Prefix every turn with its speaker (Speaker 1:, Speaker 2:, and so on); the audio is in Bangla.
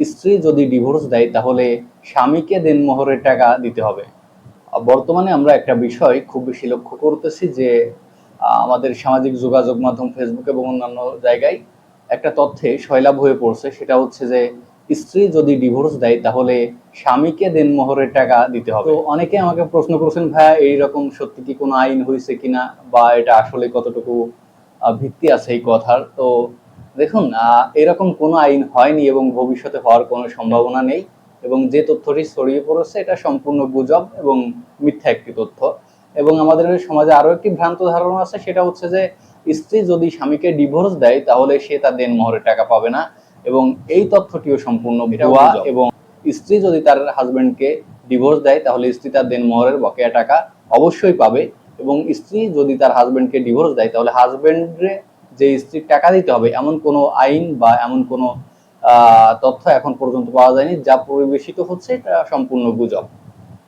Speaker 1: স্ত্রী যদি ডিভোর্স দেয়, তাহলে স্বামীকে দেনমোহরের টাকা দিতে হবে। বর্তমানে আমরা একটা বিষয় খুব বেশি লক্ষ্য করতেছি যে আমাদের সামাজিক যোগাযোগ মাধ্যম ফেসবুক এবং অন্যান্য জায়গায় একটা তথ্যে সয়লাভ হয়ে পড়ছে। সেটা হচ্ছে যে, স্ত্রী যদি ডিভোর্স দেয়, তাহলে স্বামীকে দেনমোহরের টাকা দিতে হবে। তো অনেকে আমাকে প্রশ্ন করেছেন, ভাইয়া, এইরকম সত্যি কি কোনো আইন হয়েছে কিনা? বা এটা আসলে কতটুকু ভিত্তি আছে এই কথার? তো দেখুন এরকম কোনো আইন হয়নি এবং ভবিষ্যতে হওয়ার কোনো সম্ভাবনা নেই এবং যে তথ্যটি ছড়িয়ে পড়েছে এটা সম্পূর্ণ গুজব এবং মিথ্যা একটি তথ্য। এবং আমাদের সমাজে আরও একটি ভ্রান্ত ধারণা আছে সেটা হচ্ছে যে স্ত্রী যদি স্বামীকে ডিভোর্স দেয় তাহলে সে তার দেনমোহরের টাকা পাবে না এবং এই তথ্যটিও সম্পূর্ণ ভুয়া এবং স্ত্রী যদি তার হাজবেন্ডকে ডিভোর্স দেয় তাহলে স্ত্রী তার দেনমোহরের বকেয়া টাকা অবশ্যই পাবে এবং স্ত্রী যদি তার হাজবেন্ডকে ডিভোর্স দেয় তাহলে হাজবেন্ডে যে স্ত্রীর টাকা দিতে হবে, এমন কোনো আইন বা এমন কোনো তথ্য এখন পর্যন্ত পাওয়া যায়নি, যা পরিবেশিত হচ্ছে এটা সম্পূর্ণ গুজব।